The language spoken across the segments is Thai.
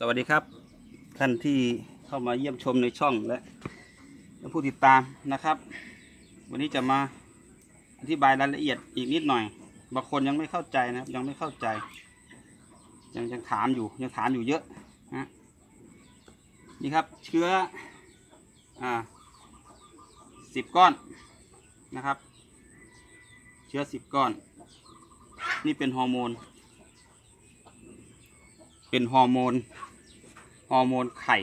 สวัสดีครับท่านที่เข้ามาเยี่ยมชมในช่องและผู้ติดตามนะครับ วันนี้จะมาอธิบายรายละเอียดอีกนิดหน่อย บางคนยังไม่เข้าใจนะครับ ยังไม่เข้าใจ ยังยังถามอยู่ยังถามอยู่เยอะนะนี่ครับเชื้ออ่าสิบก้อนนะครับ เชื้อสิบก้อน นี่เป็นฮอร์โมน เป็นฮอร์โมน ฮอร์โมนไข่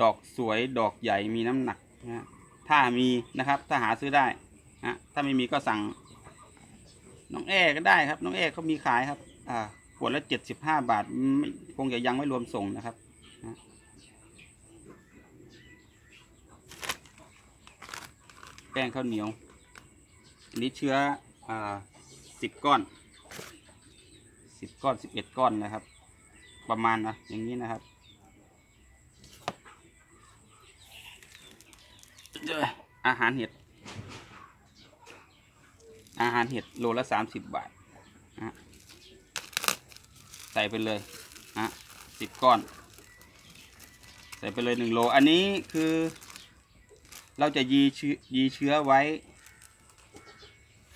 ดอกสวยดอกใหญ่มีน้ำหนักนะฮะถ้ามีนะครับ ถ้าหาซื้อได้นะถ้าไม่มีก็สั่ง น้องแอก็ได้ครับ น้องแอเขามีขายครับ อ่าขวดละเจ็ดสิบห้าบาทคงจะยังไม่รวมส่งนะครับนะแป้งข้าวเหนียวอันนี้เชื้ออ่าสิบก้อนสิบก้อนสิบเอ็ดก้อนนะครับ ประมาณนะอย่างนี้นะครับเยอาหารเห็ด อาหารเห็ดโลละสามสิบบาทนะใส่ไปเลยนะสิบก้อน ใส่ไปเลยหนึ่งโล อันนี้คือ เราจะยีเชื้อยีเชื้อไว้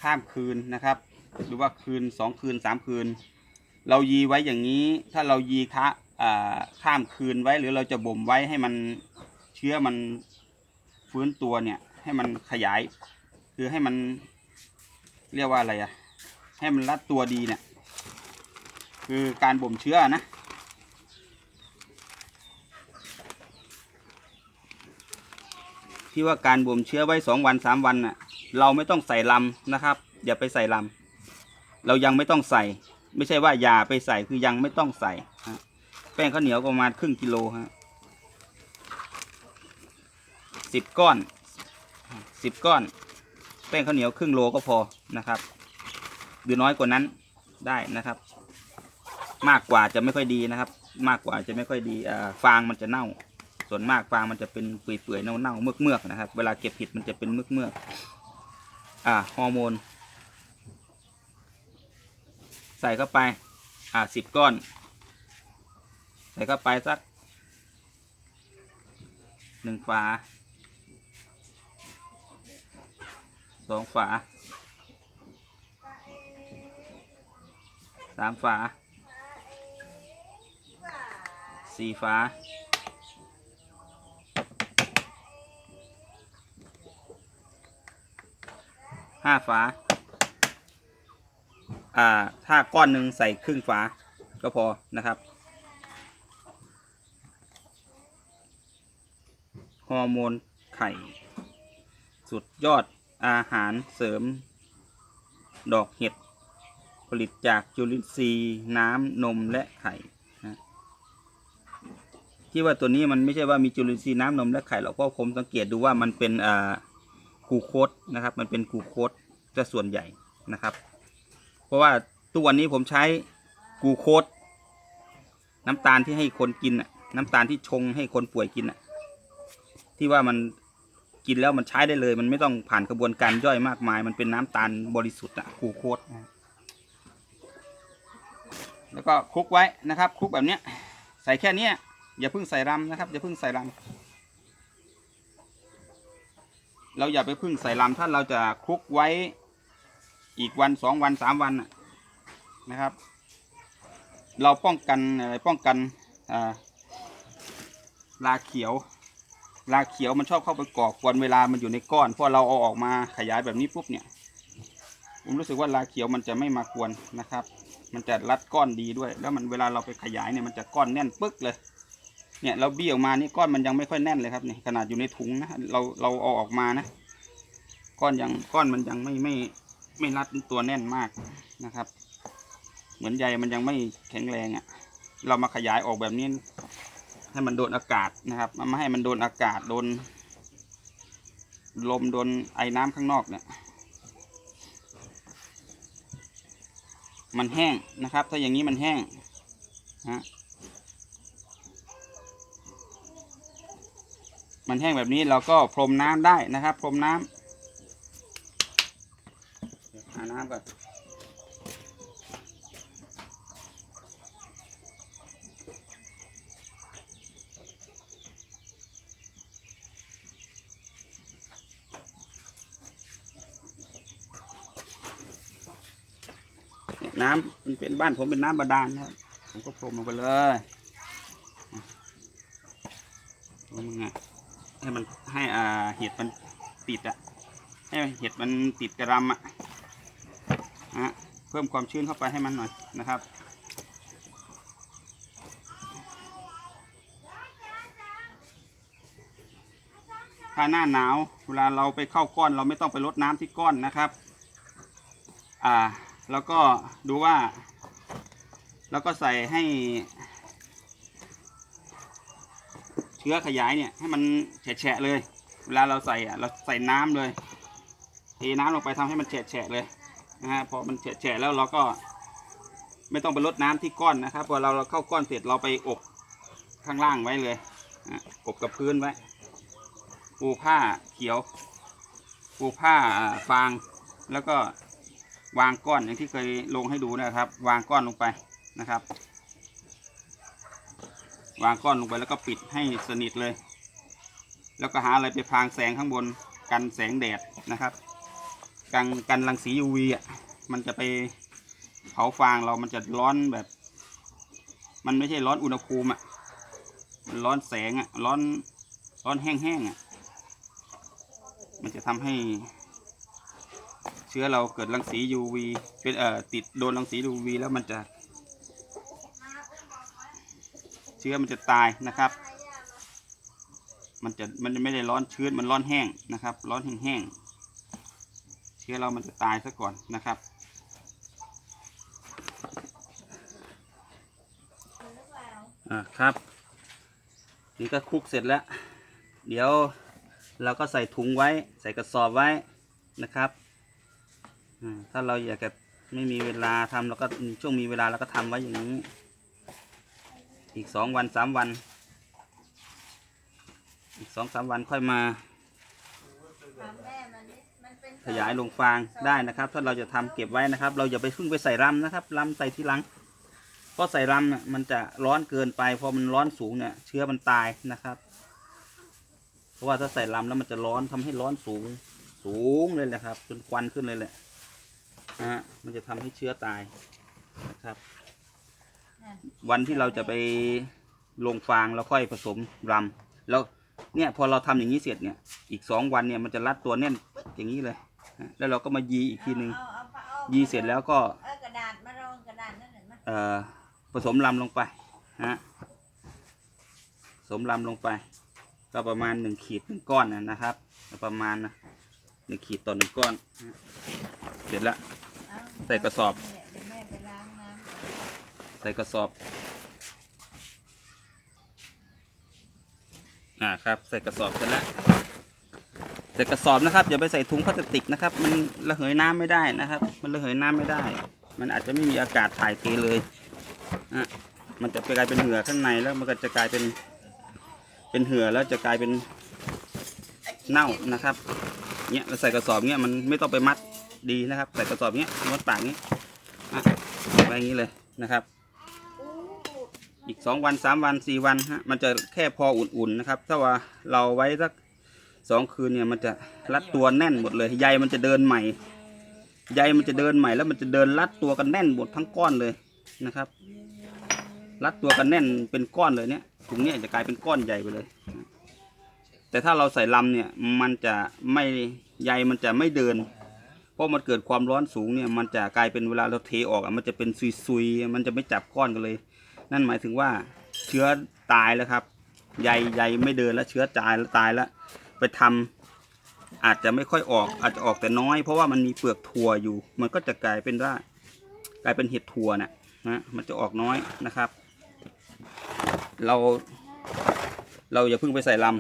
ข้ามคืนนะครับ หรือว่าคืนสองคืนสามคืน เรายีไว้อย่างนี้ ถ้าเรายีคะอ่าข้ามคืนไว้ หรือเราจะบ่มไว้ให้มันเชื้อมันฟื้นตัวเนี่ย ให้มันขยาย คือให้มันเรียกว่าอะไรอะให้มันรัดตัวดีเนี่ย คือการบ่มเชื้อนะที่ว่าการบ่มเชื้อไว้สองวันสามวันน่ะ เราไม่ต้องใส่ลำนะครับ อย่าไปใส่ลำเรายังไม่ต้องใส่ ไม่ใช่ว่าอย่าไปใส่คือยังไม่ต้องใส่ฮะแป้งข้าวเหนียวประมาณครึ่งกิโลฮะสิบก้อนสิบก้อน แป้งข้าวเหนียวครึ่งโลก็พอนะครับหรือน้อยกว่านั้นได้นะครับ มากกว่าจะไม่ค่อยดีนะครับ มากกว่าจะไม่ค่อยดีฟางมันจะเน่า ส่วนมากฟางมันจะเป็นเปื่อยๆเน่าๆเมือกๆนะครับ เวลาเก็บผิดมันจะเป็นเมือกๆอ่าฮอร์โมน ใส่เข้าไป อ่าสิบก้อน ใส่เข้าไปสักหนึ่งฝาสองฝาสามฝาสี่ฝาห้าฝา อ่าถ้าก้อนหนึ่งใส่ครึ่งฝาก็พอนะครับฮอร์โมนไข่ สุดยอดอาหารเสริม ดอกเห็ด ผลิตจากจุลินทรีย์ น้ำนมและไข่นะที่ว่าตัวนี้มันไม่ใช่ว่ามีจุลินทรีย์น้ำนมและไข่หรอกเพราะผมสังเกตดูว่ามันเป็นอ่ากูโคสนะครับ มันเป็นกูโคสจะส่วนใหญ่นะครับ เพราะว่าตัวนี้ผมใช้กูโคสน้ำตาลที่ให้คนกินน่ะ น้ำตาลที่ชงให้คนป่วยกินน่ะ ที่ว่ามันกินแล้วมันใช้ได้เลย มันไม่ต้องผ่านกระบวนการย่อยมากมาย มันเป็นน้ำตาลบริสุทธิ์อะกูโคสนะแล้วก็คลุกไว้นะครับ คลุกแบบเนี้ย ใส่แค่เนี้ยอย่าเพิ่งใส่รำนะครับ อย่าเพิ่งใส่รำเราอย่าไปเพิ่งใส่รำถ้าเราจะคลุกไว้ อีกวันสองวันสามวันนะครับ เราป้องกันอะไรป้องกันลาเขียวลาเขียวมันชอบเข้าไปก่อกวนเวลามันอยู่ในก้อนพอเราเอาออกมาขยายแบบนี้ปุ๊บเนี่ยผมรู้สึกว่าลาเขียวมันจะไม่มากวนนะครับ มันจะรัดก้อนดีด้วย แล้วมันเวลาเราไปขยายเนี่ยมันจะก้อนแน่นปึ๊กเลย เนี่ยเราบี้ออกมานี่ก้อนมันยังไม่ค่อยแน่นเลยครับนี่ขนาดอยู่ในถุงนะเราเราเอาออกมานะ ก้อนยังก้อนมันยังไม่ไม่ ไม่รัดตัวแน่นมากนะครับ เหมือนใยมันยังไม่แข็งแรงอะ่ะ เรามาขยายออกแบบนี้ ให้มันโดนอากาศนะครับไม่ให้มันโดนอากาศโดน ลมโดนไอ้น้ำข้างนอกเนี่ย มันแห้งนะครับ ถ้าอย่างนี้มันแห้งฮะมันแห้งแบบนี้เราก็พรมน้ำได้นะครับ พรมน้ำ ก่อนน้ำมันเป็นบ้านผมเป็นน้ำบาดาลนะผมก็พรมลงไปเลยลงมึงไงให้มันให้อ่าเห็ดมันติดอะให้เห็ดมันติดกระรำอะะเพิ่มความชื้นเข้าไปให้มันหน่อยนะครับ ถ้าหน้าหนาวเวลาเราไปเข้าก้อนเราไม่ต้องไปลดน้ำที่ก้อนนะครับ อ่า แล้วก็ดูว่า แล้วก็ใส่ให้ เชื้อขยายเนี่ยให้มันแฉะเลย เวลาเราใส่อะเราใส่น้ำเลยเทน้ำลงไปทำให้มันแฉะเลย นะฮะพอมันแฉะแล้วเราก็ไม่ต้องไปลดน้ำที่ก้อนนะครับพอเราเราเข้าก้อนเสร็จเราไปอบข้างล่างไว้เลยอบกับพื้นไว้ปูผ้าเขียวปูผ้าฟางแล้วก็วางก้อนอย่างที่เคยลงให้ดูนะครับ วางก้อนลงไปนะครับ วางก้อนลงไปแล้วก็ปิดให้สนิทเลย แล้วก็หาอะไรไปพรางแสงข้างบนกันแสงแดดนะครับ กันกันรังสี UV อะมันจะไปเผาฟางเรามันจะร้อนแบบ มันไม่ใช่ร้อนอุณหภูมิอะมันร้อนแสงอะร้อนร้อนแห้งๆอะมันจะทำให้ เชื้อเราเกิดรังสี UV เป็นเอ่อติดโดนรังสี UV แล้วมันจะ เชื้อมันจะตายนะครับ มันจะมันไม่ได้ร้อนชื้นมันร้อนแห้งนะครับ ร้อนแห้งๆ ชื้อเรามันจะตายซะก่อนนะครับ อ่าครับ นี่ก็คลุกเสร็จแล้ว เดี๋ยวเราก็ใส่ถุงไว้ ใส่กระสอบไว้นะครับอ่าถ้าเราอยากจะไม่มีเวลาทำเราก็ช่วงมีเวลาเราก็ทำไว้อย่างนี้ อีกสองวันสามวัน อีกสองสามวันค่อยมา ขยายลงฟางได้นะครับ ถ้าเราจะทำเก็บไว้นะครับ เราอย่าไปพึ่งไปใส่รำนะครับรำใส่ทีหลังเพราะใส่รำเนี่ยมันจะร้อนเกินไปพอมันร้อนสูงเนี่ย เชื้อมันตายนะครับ เพราะว่าถ้าใส่ลำแล้วมันจะร้อนทำให้ร้อนสูง สูงเลยแหละครับ จนควันขึ้นเลยแหละนะฮะมันจะทำให้เชื้อตายนะครับ วันที่เราจะไปลงฟางแล้วค่อยผสมรำแล้ว เนี่ยพอเราทำอย่างนี้เสร็จเนี่ย อีกสองวันเนี่ยมันจะรัดตัวแน่นอย่างนี้เลย แล้วเราก็มายีอีกทีหนึ่งยีเสร็จแล้วก็กระดาษมารองกระดาษนั่นแหละมาเออผสมลำลงไปฮะผสมลำลงไป ก็ประมาณหนึ่งขีดหนึ่งก้อนนะครับ ประมาณนะหนึ่งขีดต่อหนึ่งก้อน เสร็จแล้วใส่กระสอบ ใส่กระสอบ อ่าครับ ใส่กระสอบเสร็จแล้วใส่กระสอบนะครับอย่าไปใส่ถุงพลาสติกนะครับ มันระเหยน้ำไม่ได้นะครับ มันระเหยน้ำไม่ได้ มันอาจจะไม่มีอากาศถ่ายเทเลยอะมันจะไปกลายเป็นเหือข้างในแล้วมันก็จะกลายเป็น เป็นเหือแล้วจะกลายเป็นเน่านะครับเนี้ยเราใส่กระสอบเนี้ยมันไม่ต้องไปมัดดีนะครับ ใส่กระสอบเนี้ยมัดปากนี้อะไว้อย่างนี้เลยนะครับ อีกสองวันสามวันสี่วันฮะมันจะแค่พออุ่นๆนะครับ ถ้าว่าเราไว้สักสองคืนเนี่ยมันจะรัดตัวแน่นหมดเลยใยมันจะเดินใหม่ใยมันจะเดินใหม่แล้วมันจะเดินรัดตัวกันแน่นหมดทั้งก้อนเลยนะครับ รัดตัวกันแน่นเป็นก้อนเลยเนี่ยถุงเนี้ยจะกลายเป็นก้อนใหญ่ไปเลย แต่ถ้าเราใส่ลำเนี่ยมันจะไม่ใยมันจะไม่เดิน เพราะมันเกิดความร้อนสูงเนี่ยมันจะกลายเป็นเวลาเราเทออกอะมันจะเป็นซุยๆมันจะไม่จับก้อนกันเลย นั่นหมายถึงว่าเชื้อตายแล้วครับใยใยไม่เดินแล้วเชื้อตายแล้วตายแล้ว ไปทำอาจจะไม่ค่อยออกอาจจะออกแต่น้อย เพราะว่ามันมีเปลือกถั่วอยู่ มันก็จะกลายเป็นว่ากลายเป็นเห็ดถั่วน่ะนะมันจะออกน้อยนะครับ เรา เราอย่าเพิ่งไปใส่ลำ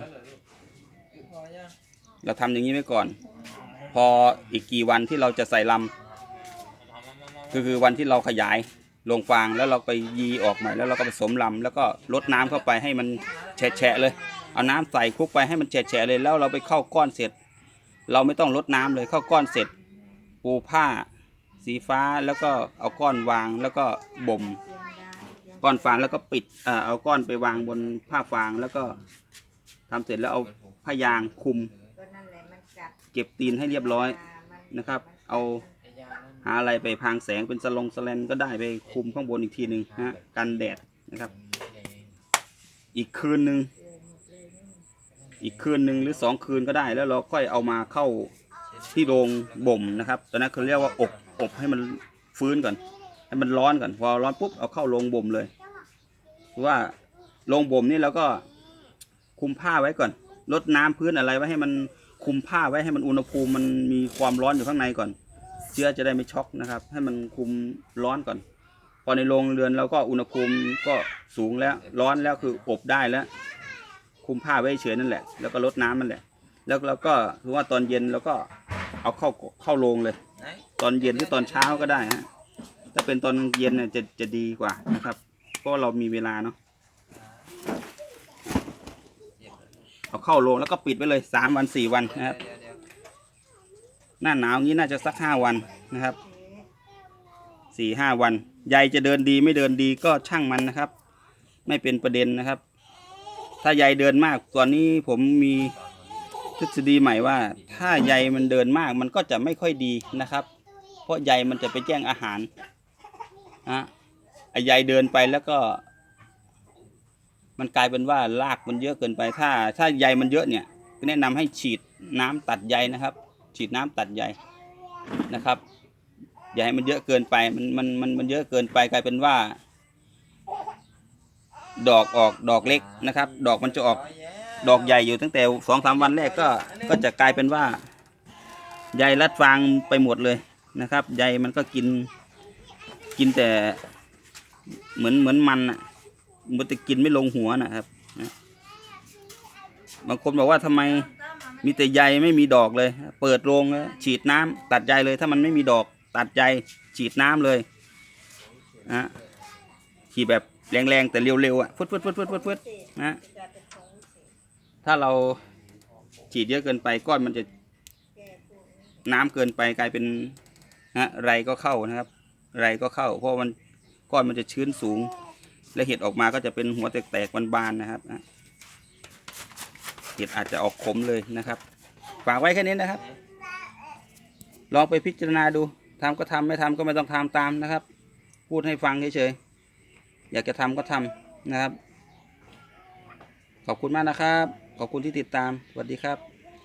เราทำอย่างนี้ไว้ก่อน พออีกกี่วันที่เราจะใส่ลำก็คือวันที่เราขยาย ลงฟางแล้วเราไปยีออกใหม่แล้วเราก็ผสมลำแล้วก็ลดน้ำเข้าไปให้มันแฉะเลย เอาน้ำใส่คลุกไปให้มันแฉะเลยแล้วเราไปเข้าก้อนเสร็จ เราไม่ต้องลดน้ำเลยเข้าก้อนเสร็จ ปูผ้า สีฟ้าแล้วก็เอาก้อนวางแล้วก็บ่มก้อนฟางแล้วก็ปิดเอ่อเอาก้อนไปวางบนผ้าฟางแล้วก็ทำเสร็จแล้วเอาผ้ายางคุม เก็บตีนให้เรียบร้อยนะครับ เอา หาอะไรไปพรางแสงเป็นสลงสแลนก็ได้ไปคุมข้างบนอีกทีหนึ่งฮะกันแดดนะครับ อีกคืนหนึ่งอีกคืนหนึ่งหรือสองคืนก็ได้แล้วเราค่อยเอามาเข้าที่โรงบ่มนะครับตอนนั้นเขาเรียกว่าอบอบให้มันฟื้นก่อน ให้มันร้อนก่อนพอร้อนปุ๊บเอาเข้าโรงบ่มเลยเพราะว่าโรงบ่มนี่เราก็คุมผ้าไว้ก่อนลดน้ำพื้นอะไรไว้ให้มันคุมผ้าไว้ให้มันอุณหภูมิมันมีความร้อนอยู่ข้างในก่อน เชื้อจะได้ไม่ช็อกนะครับ ให้มันคุมร้อนก่อน พอในโรงเรือนเราก็อุณหภูมิก็สูงแล้วร้อนแล้วคืออบได้แล้ว คุมผ้าไว้เฉยนั่นแหละ แล้วก็ลดน้ำมันแหละ แล้วเราก็ถือว่าตอนเย็นเราก็เอาเข้าเข้าโรงเลย ตอนเย็นหรือตอนเช้าก็ได้ฮะถ้าเป็นตอนเย็นเนี่ยจะจะดีกว่านะครับเพราะเรามีเวลาเนาะเอาเข้าโรงแล้วก็ปิดไว้เลยสามวันสี่วันนะครับ หน้าหนาวงี้น่าจะสักห้าวันนะครับสี่ห้าวันใยจะเดินดีไม่เดินดีก็ช่างมันนะครับ ไม่เป็นประเด็นนะครับ ถ้าใยเดินมากตอนนี้ผมมีทฤษฎีใหม่ว่า ถ้าใยมันเดินมากมันก็จะไม่ค่อยดีนะครับ เพราะใยมันจะไปแย่งอาหารนะไอใยเดินไปแล้วก็ มันกลายเป็นว่ารากมันเยอะเกินไป ถ้า ถ้าใยมันเยอะเนี่ย แนะนำให้ฉีดน้ำตัดใยนะครับ ฉีดน้ำตัดใยนะครับ อย่าให้มันเยอะเกินไปมันมันมันมันเยอะเกินไปกลายเป็นว่า ดอกออกดอกเล็กนะครับ ดอกมันจะออกดอกใหญ่อยู่ตั้งแต่สองสามวันแรกก็ก็จะกลายเป็นว่าใยรัดฟางไปหมดเลยนะครับใยมันก็กินกินแต่เหมือนเหมือนมันอะมันจะกินไม่ลงหัวนะครับบางคนบอกว่าทำไม มีแต่ใยไม่มีดอกเลย เปิดโรงฉีดน้ำตัดใยเลย ถ้ามันไม่มีดอก ตัดใยฉีดน้ำเลยนะฉีดแบบแรงๆแต่เร็วๆอะฟึดฟึดฟึดฟึดฟึดฟึดนะถ้าเราฉีดเยอะเกินไปก้อนมันจะน้ำเกินไปกลายเป็นนะไรก็เข้านะครับ ไรก็เข้า เพราะมันก้อนมันจะชื้นสูง และเห็ดออกมาก็จะเป็นหัวแตกๆบานๆนะครับ ห็ดอาจจะออกขมเลยนะครับ ฝากไว้แค่นี้นะครับ ลองไปพิจารณาดูทำก็ทำไม่ทำก็ไม่ต้องทำตามนะครับ พูดให้ฟังเฉยๆอยากจะทำก็ทำนะครับ ขอบคุณมากนะครับ ขอบคุณที่ติดตามสวัสดีครับ